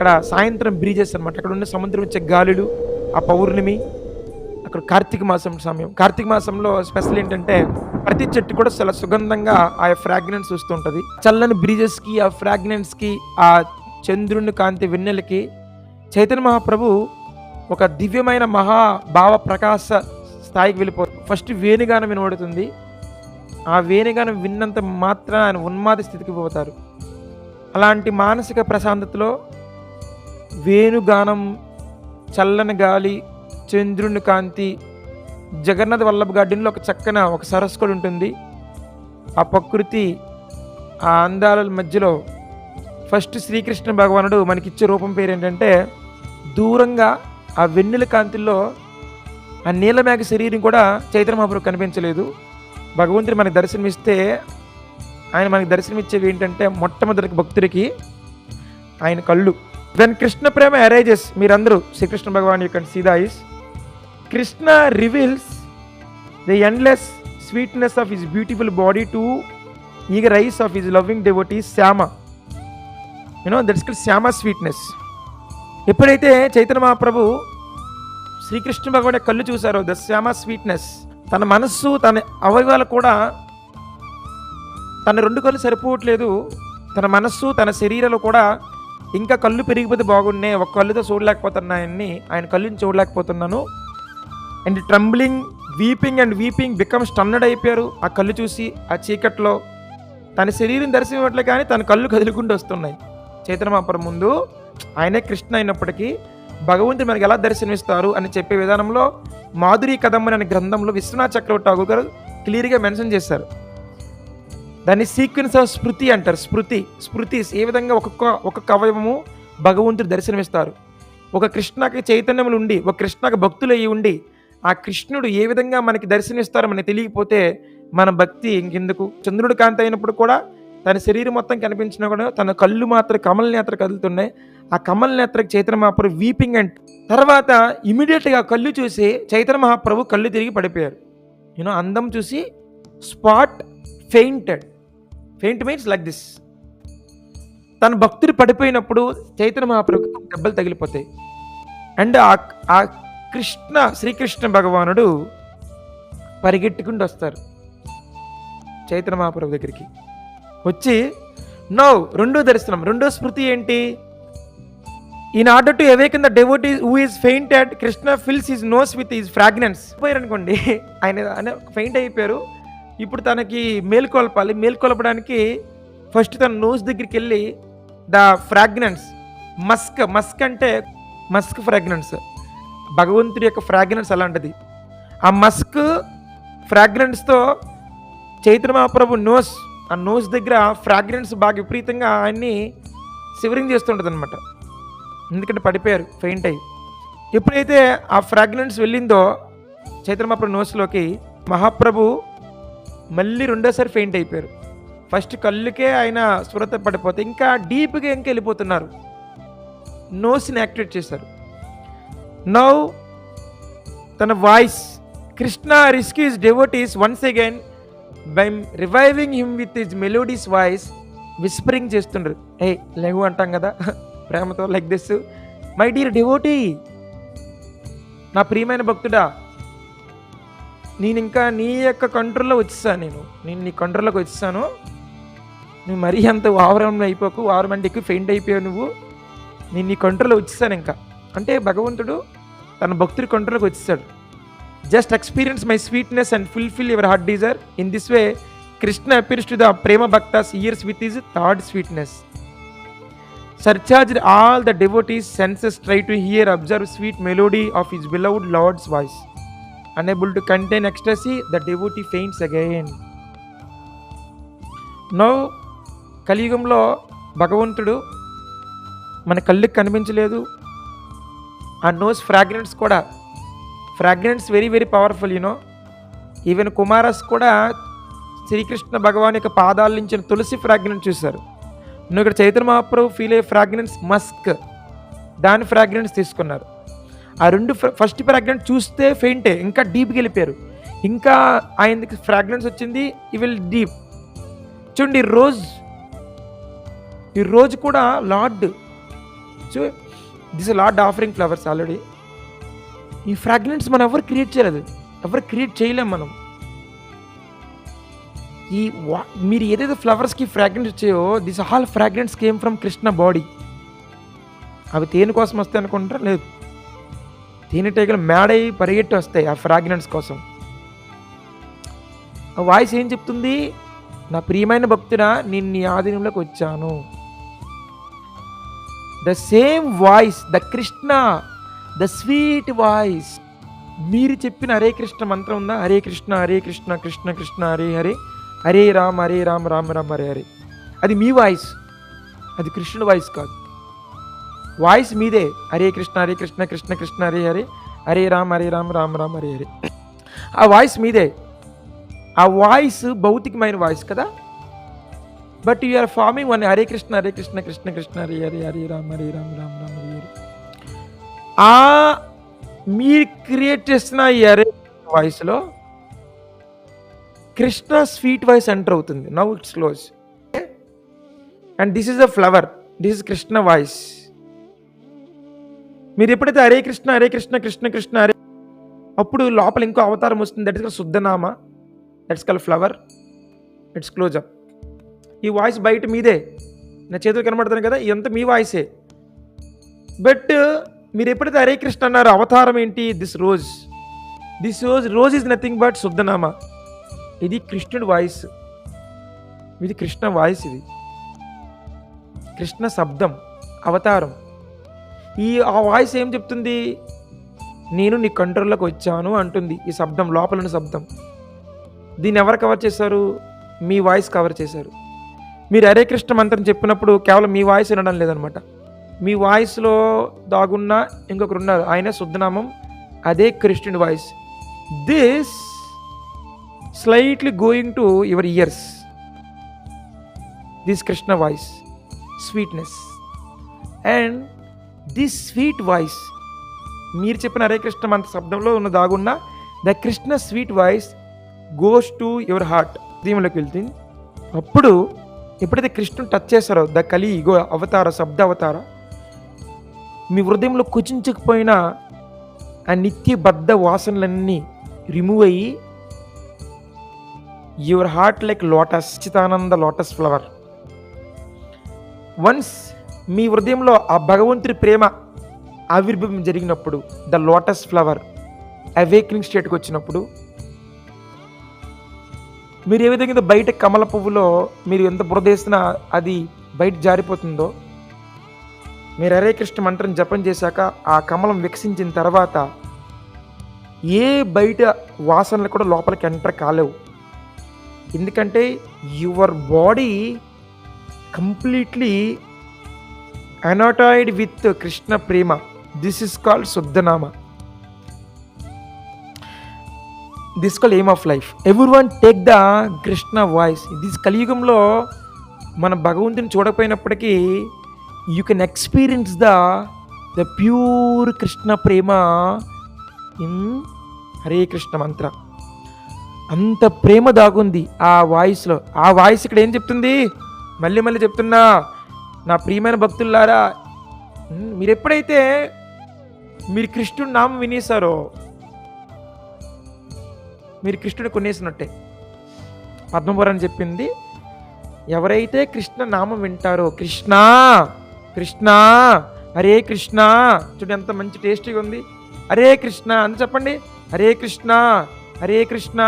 అక్కడ సాయంత్రం బ్రీజెస్ అనమాట అక్కడ ఉన్న సముద్రం వచ్చే గాలులు ఆ పౌర్ణమి అక్కడ కార్తీక మాసం సమయం. కార్తీక మాసంలో స్పెషల్ ఏంటంటే ప్రతి చెట్టు కూడా చాలా సుగంధంగా ఆ ఫ్రాగ్రెన్స్ వస్తుంటుంది చల్లని బ్రీజెస్కి ఆ ఫ్రాగ్రెన్స్కి ఆ చంద్రుని కాంతి వెన్నెలకి చైతన్య మహాప్రభు ఒక దివ్యమైన మహా భావ ప్రకాశ స్థాయికి వెళ్ళిపోతుంది ఫస్ట్ వేణుగానం వినబడుతుంది ఆ వేణుగానం విన్నంత మాత్రం ఆయన ఉన్మాద స్థితికి పోతారు. అలాంటి మానసిక ప్రశాంతతలో వేణుగానం చల్లని గాలి చంద్రుని కాంతి జగన్నాథ్ వల్లభ గార్డెన్లో ఒక చక్కన ఒక సరస్సు కూడా ఉంటుంది. ఆ ప్రకృతి ఆ అందాల మధ్యలో ఫస్ట్ శ్రీకృష్ణ భగవానుడు మనకిచ్చే రూపం పేరు ఏంటంటే దూరంగా ఆ వెన్నెల కాంతిలో ఆ నీలమేఘ శరీరం కూడా చైత్ర మహాప్రభు కనిపించలేదు. భగవంతుడు మనకి దర్శనమిస్తే ఆయన మనకు దర్శనమిచ్చేవి ఏంటంటే మొట్టమొదటి భక్తుడికి ఆయన కళ్ళు. దెన్ కృష్ణ ప్రేమ అరైజెస్ మీరందరూ శ్రీకృష్ణ భగవాన్ యొక్క సీదా is Krishna reveals the endless sweetness of his beautiful body to eager eyes of his loving devotee Shyama you know that's called Shyama sweetness ఎప్పుడైతే చైతన్య మహాప్రభు శ్రీకృష్ణ భగవాన్ కళ్ళు చూశారో ద శ్యామ స్వీట్నెస్ తన మనస్సు తన అవయవాలు కూడా తన రెండు కళ్ళు సరిపోవట్లేదు. తన మనస్సు తన శరీరంలో కూడా ఇంకా కళ్ళు పెరిగిపోతే బాగున్నాయి ఒక కళ్ళుతో చూడలేకపోతున్నాయని ఆయన కళ్ళుని చూడలేకపోతున్నాను. And trembling weeping and weeping become stunned అయిపోయారు. ఆ కళ్ళు చూసి ఆ చీకట్లో తన శరీరం దర్శనం ఇవ్వట్లే కానీ తన కళ్ళు కదులుకుంటూ వస్తున్నాయి. చైతన్యమాపురం ముందు ఆయనే కృష్ణ అయినప్పటికీ భగవంతుడు మనకి ఎలా దర్శనమిస్తారు అని చెప్పే విధానంలో మాధురి కదమ్మని అనే గ్రంథంలో విశ్వనాథ్ చక్రవర్తి ఠాగూర్ గారు క్లియర్గా మెన్షన్ చేశారు. దాన్ని సీక్వెన్స్ ఆఫ్ స్మృతి అంటారు. స్మృతి స్మృతి ఏ విధంగా ఒక్కొక్క ఒక్కొక్క అవయవము భగవంతుడు దర్శనమిస్తారు? ఒక కృష్ణకి చైతన్యములు ఉండి ఒక కృష్ణకి భక్తులు అయ్యి ఉండి ఆ కృష్ణుడు ఏ విధంగా మనకి దర్శనమిస్తారో మనకి తెలియకపోతే మన భక్తి ఇంకెందుకు? చంద్రుడు కాంతి అయినప్పుడు కూడా తన శరీరం మొత్తం కనిపించినా కూడా తన కళ్ళు మాత్రం కమల నేత్ర కదులుతున్నాయి. ఆ కమల నేత్రకి చైతన్య మహాప్రభు వీపింగ్ అండ్ తర్వాత ఇమీడియట్గా కళ్ళు చూసి చైతన్య మహాప్రభు కళ్ళు తిరిగి పడిపోయారు. యూనో అందం చూసి spot fainted faint means like this తన భక్తుడు పడిపోయినప్పుడు చైతన్య మహాప్రభుకి దెబ్బలు తగిలిపోతాయి. అండ్ ఆ ఆ కృష్ణ శ్రీకృష్ణ భగవానుడు పరిగెట్టుకుంటూ వస్తారు చైతన్య మహాప్రభు దగ్గరికి. వచ్చి నో రెండో దర్శనం రెండో స్మృతి ఏంటి? In order to awaken the devotee who is fainted Krishna fills his nose with his fragrance పోయారు అనుకోండి ఆయన ఫెయింట్ అయిపోయారు. ఇప్పుడు తనకి మేల్కొల్పాలి మేల్కొల్పడానికి ఫస్ట్ తన నోస్ దగ్గరికి వెళ్ళి ద ఫ్రాగ్నెన్స్ మస్క్ మస్క్ అంటే మస్క్ ఫ్రాగ్రెన్స్ భగవంతుడి యొక్క ఫ్రాగ్నెన్స్ అలాంటిది. ఆ మస్క్ ఫ్రాగ్రెన్స్తో చైత్ర మహాప్రభు నోస్ ఆ నోస్ దగ్గర ఫ్రాగ్రెన్స్ బాగా విపరీతంగా ఆయన్ని సివరింగ్ చేస్తుంటుంది అనమాట ఎందుకంటే పడిపోయారు ఫెయింట్ అయ్యి. ఎప్పుడైతే ఆ ఫ్రాగ్రెన్స్ వెళ్ళిందో చైత్ర మహాప్రభు నోస్లోకి మహాప్రభు మళ్ళీ రెండోసారి ఫెయింట్ అయిపోయారు. ఫస్ట్ కళ్ళుకే ఆయన స్వరత పడిపోతే ఇంకా డీప్గా ఇంకా వెళ్ళిపోతున్నారు. నోస్ని యాక్టివేట్ చేశారు. నౌ తన voice Krishna rescues devotees once again by reviving him with his melodies voice whispering చేస్తుండ్రు. ఏ లెగు అంటాం కదా ప్రేమతో like this my dear devotee నా ప్రియమైన భక్తుడా నేను ఇంకా నీ యొక్క కంట్రోల్లో వచ్చేసాను నేను. నేను నీ కంట్రోల్లోకి వచ్చేసాను. నువ్వు మరీ అంత వావరంలో అయిపోకు వారమంటికి ఫెయింట్ అయిపోయావు నువ్వు. నేను నీ కంట్రోల్లో వచ్చేసాను ఇంకా. అంటే భగవంతుడు తన భక్తుడి కంట్రోల్కి వచ్చేసాడు. Just experience my sweetness and fulfil your heart desire in this way Krishna appears to the prema bhaktas ears with his third sweetness surcharge all the devotees' senses try to hear observe sweet melody of his beloved lord's voice unable to contain ecstasy the devotee faints again. No కలియుగంలో భగవంతుడు మన కళ్ళుకి కనిపించలేదు. ఆ nose fragrance కూడా fragrance very very powerful you know even Kumaras కూడా శ్రీకృష్ణ భగవాన్ యొక్క పాదాల నుంచి తులసి ఫ్రాగ్రెన్స్ చూశారు. నువ్వు ఇక్కడ చైతన్య మహాప్రభు ఫీల్ అయ్యే ఫ్రాగ్రెన్స్ మస్క్ దాని ఫ్రాగ్రెన్స్ తీసుకున్నారు. ఆ రెండు ఫస్ట్ ఫ్రాగ్రెన్స్ చూస్తే ఫెయింటే ఇంకా డీప్కి వెళ్ళిపోయారు. ఇంకా ఆయనకి ఫ్రాగ్రెన్స్ వచ్చింది ఈ విల్ డీప్ చూడండి రోజ్ ఈ రోజు కూడా lord chew this lord offering flowers already ఈ ఫ్రాగ్రెన్స్ మనం ఎవరు క్రియేట్ చేయలేదు ఎవరు క్రియేట్ చేయలేం మనం. ఈ వా మీరు ఏదైతే ఫ్లవర్స్కి ఫ్రాగ్రెన్స్ వచ్చాయో this all fragrance came from Krishna body అవి తేనె కోసం వస్తాయి అనుకుంటారా లేదు. తేనెటీగలు మేడై పరిగెట్టి వస్తాయి ఆ ఫ్రాగ్రెన్స్ కోసం. ఆ వాయిస్ ఏం చెప్తుంది? నా ప్రియమైన భక్తుడా నేను నీ ఆధీనంలోకి వచ్చాను. The same voice the Krishna the sweet voice మీరు చెప్పిన హరే కృష్ణ మంత్రం ఉందా? హరే కృష్ణ హరే కృష్ణ కృష్ణ కృష్ణ హరే హరే. హరే రామ్ హరే రామ్ రామ రామ హరే హరే. అది మీ వాయిస్. అది కృష్ణుడు వాయిస్ కాదు. వాయిస్ మీదే. హరే కృష్ణ హరే కృష్ణ కృష్ణ కృష్ణ హరే హరే. హరే రామ్ హరే రామ్ రామ్ రామ్ హరే హరే. ఆ వాయిస్ మీదే. ఆ వాయిస్ భౌతికమైన వాయిస్ కదా? But you are forming one Hare Krishna Hare Krishna Krishna Krishna Hare Hare Hare Ram Hare Ram Ram Ram Hare Hare. ఆ మీరు క్రియేట్ చేస్తున్న ఈ హరే వాయిస్లో కృష్ణ స్వీట్ వాయిస్ ఎంటర్ అవుతుంది. Now it's close and this is a flower this is Krishna voice మీరు ఎప్పుడైతే హరే కృష్ణ హరే కృష్ణ కృష్ణ కృష్ణ హరే అప్పుడు లోపల ఇంకో అవతారం వస్తుంది. That is Shuddhanama. That's called flower it's closeup ఈ వాయిస్ బయట మీదే. నా చేతులు కనబడుతున్నాను కదా? ఇదంతా మీ వాయిసే బట్ మీరు ఎప్పుడైతే హరే కృష్ణ అన్నారు అవతారం ఏంటి? This rose this rose rose is nothing but Shuddhanama. ఇది కృష్ణుడి వాయిస్ ఇది కృష్ణ వాయిస్ ఇది. కృష్ణ శబ్దం అవతారం. ఈ ఆ వాయిస్ ఏం చెప్తుంది? నేను నీ కంట్రోల్లోకి వచ్చాను అంటుంది ఈ శబ్దం లోపల శబ్దం. దీన్ని ఎవరు కవర్ చేశారు? మీ వాయిస్ కవర్ చేశారు. మీరు హరే కృష్ణ మంత్రం చెప్పినప్పుడు కేవలం మీ వాయిస్ వినడం లేదనమాట. మీ వాయిస్లో దాగున్న ఇంకొకరు ఉన్నారు. ఆయన శుద్ధనామం అదే కృష్ణుడి voice. This slightly going to your ears this Krishna voice sweetness and this sweet voice మీరు చెప్పిన హరే కృష్ణ మంత్ర శబ్దంలో ఉన్న దాగున్న the Krishna sweet voice goes to your heart దీనిలోకి వెళ్తుంది. అప్పుడు ఎప్పుడైతే కృష్ణుని టచ్ చేస్తారో ద కలి ఇగో అవతార శబ్ద అవతార మీ హృదయంలో కుచించకపోయిన ఆ నిత్యబద్ధ వాసనలన్నీ రిమూవ్ అయ్యి your heart like lotus Chitananda lotus flower. Once మీ హృదయంలో ఆ భగవంతుడి ప్రేమ ఆవిర్భావం జరిగినప్పుడు ద లోటస్ ఫ్లవర్ అవేక్నింగ్ స్టేట్కి వచ్చినప్పుడు మీరు ఏ విధంగా బయట కమల పువ్వులో మీరు ఎంత బురదేసినా అది బయట జారిపోతుందో మీరు హరే కృష్ణ మంత్రం జపం చేశాక ఆ కమలం వికసించిన తర్వాత ఏ బయట వాసనలు కూడా లోపలికి ఎంటర్ కాలేవు. ఎందుకంటే your body completely anointed with Krishna prema this is called Shuddhanama this call aim of life every one take the Krishna voice this కలియుగంలో మన భగవంతుని చూడకపోయినప్పటికీ you can experience the the pure Krishna prema in Hare Krishna mantra అంత ప్రేమ దాగుంది ఆ వాయిస్లో ఆ voice ఇక్కడ ఏం చెప్తుంది? మళ్ళీ మళ్ళీ చెప్తున్నా. నా ప్రియమైన భక్తులారా మీరు ఎప్పుడైతే మీరు కృష్ణుడి నామం వినేశారో మీరు కృష్ణుడు కొనేసినట్టే. పద్మపురాణం చెప్పింది ఎవరైతే కృష్ణ నామం వింటారో కృష్ణ కృష్ణ హరే కృష్ణ చూడు ఎంత మంచి టేస్టీగా ఉంది. హరే కృష్ణ అని చెప్పండి. హరే కృష్ణ హరే కృష్ణ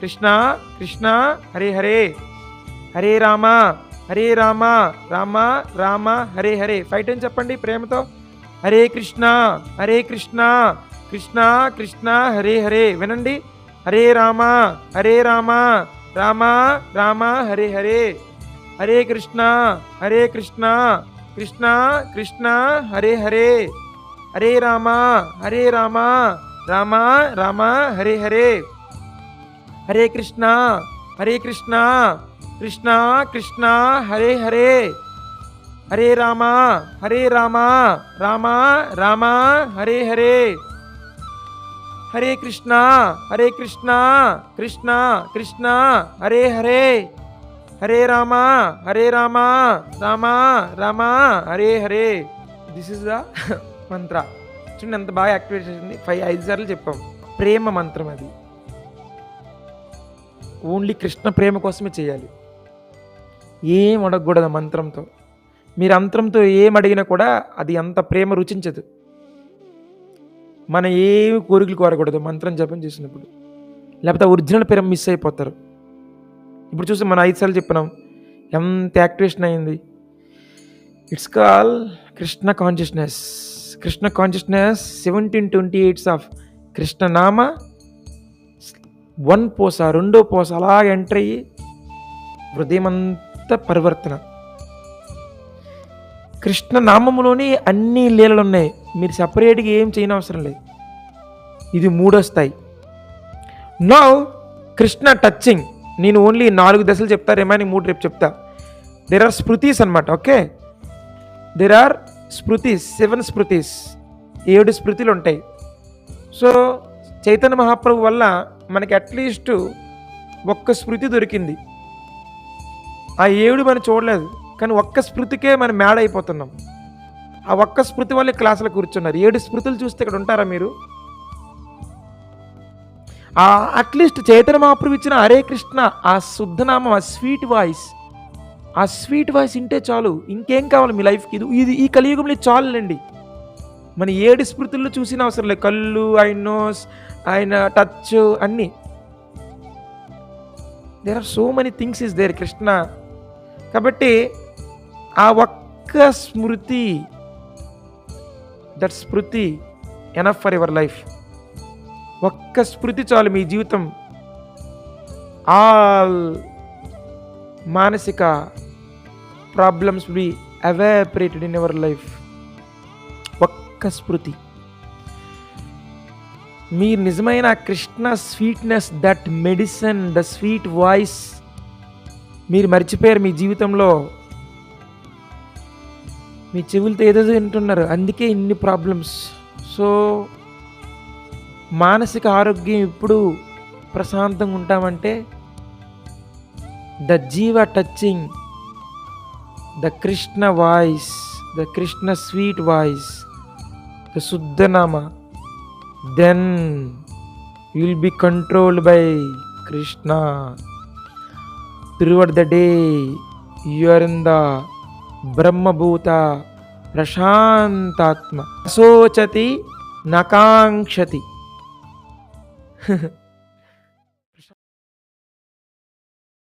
కృష్ణ కృష్ణ హరే హరే. హరే రామ హరే రామ రామ రామ హరే హరే. ఫైట్ అని చెప్పండి ప్రేమతో? హరే కృష్ణ హరే కృష్ణ కృష్ణ కృష్ణ హరే హరే. వినండి. Hare Rama Hare Rama Rama Rama Hare Hare. Hare Krishna Hare Krishna Krishna Krishna Hare Hare. Hare Rama Hare Rama Rama Rama Hare Hare. Hare Krishna Hare Krishna Krishna Krishna Hare Hare. Hare Rama Hare Rama Rama Rama Hare Hare. Hare Krishna Hare Krishna Krishna Krishna Hare Hare. Hare Rama Hare Rama Rama Rama Hare Hare. This is the mantra చూడండి ఎంత బాగా activate చేసింది. Five ఐదు సార్లు చెప్పాం. ప్రేమ మంత్రం అది. Only Krishna ప్రేమ కోసమే చేయాలి. ఏం అడగకూడదు మంత్రంతో. మీరు అంతరంతో ఏం అడిగినా కూడా అది అంత ప్రేమ రుచించదు. మన ఏమి కోరికలు కోరకూడదు మంత్రం జపం చేసినప్పుడు. లేకపోతే ఒరిజినల్ ప్రేమ మిస్ అయిపోతారు. ఇప్పుడు చూసి మనం ఐదు సార్లు చెప్పినాం ఎంత యాక్టివేషన్ అయింది. It's called Krishna consciousness Krishna consciousness seventeen twenty eights of Krishnanama one పోస రెండో పోస అలా ఎంటర్ అయ్యి హృదయం పరివర్తన. కృష్ణ నామములోని అన్ని లీలలు ఉన్నాయి మీరు సపరేట్గా ఏం చేయని అవసరం లేదు. ఇది మూడో స్థాయి. నో కృష్ణ టచింగ్ నేను ఓన్లీ నాలుగు దశలు చెప్తారేమో అని మూడు రేపు చెప్తా. దెర్ ఆర్ స్మృతీస్ అనమాట okay there are smritis seven smritis ఏడు స్మృతులు ఉంటాయి. సో చైతన్య మహాప్రభు వల్ల మనకి అట్లీస్ట్ ఒక్క స్మృతి దొరికింది. ఆ ఏడు మనం చూడలేదు. కానీ ఒక్క స్మృతికే మనం మేడ అయిపోతున్నాం. ఆ ఒక్క స్మృతి వల్లే క్లాసులో కూర్చున్నారు. ఏడు స్మృతులు చూస్తే ఇక్కడ ఉంటారా మీరు? ఆ అట్లీస్ట్ చైతన్య మహాప్రభు ఇచ్చిన హరే కృష్ణ ఆ శుద్ధనామం ఆ స్వీట్ వాయిస్ ఆ స్వీట్ వాయిస్ వింటే చాలు. ఇంకేం కావాలి మీ లైఫ్కి? ఇది ఇది ఈ కలియుగంలో ఇది చాలులేండి. మన ఏడు స్మృతుల్లో చూసిన అవసరం లేదు. కళ్ళు ఆయన నోస్ ఆయన టచ్ అన్నీ. There are so many things is there Krishna. కాబట్టి ఆ ఒక్క స్మృతి that smriti enough for your life ఒక్క స్మృతి చాలు మీ జీవితం. ఆల్ మానసిక problems be evaporated in your life ఒక్క స్మృతి. మీరు నిజమైన Krishna sweetness that medicine the sweet voice మీరు మర్చిపోయారు మీ జీవితంలో. మీ చెవులతో ఏదో వింటున్నారు. అందుకే ఇన్ని ప్రాబ్లమ్స్. సో మానసిక ఆరోగ్యం ఇప్పుడు ప్రశాంతంగా ఉంటామంటే the jiva touching the Krishna voice the Krishna sweet voice the Shuddhanama. Then will be controlled by Krishna. Throughout the day. You are in the Brahmabhuta Prashantatma. అశోచతి నకాంక్షతి.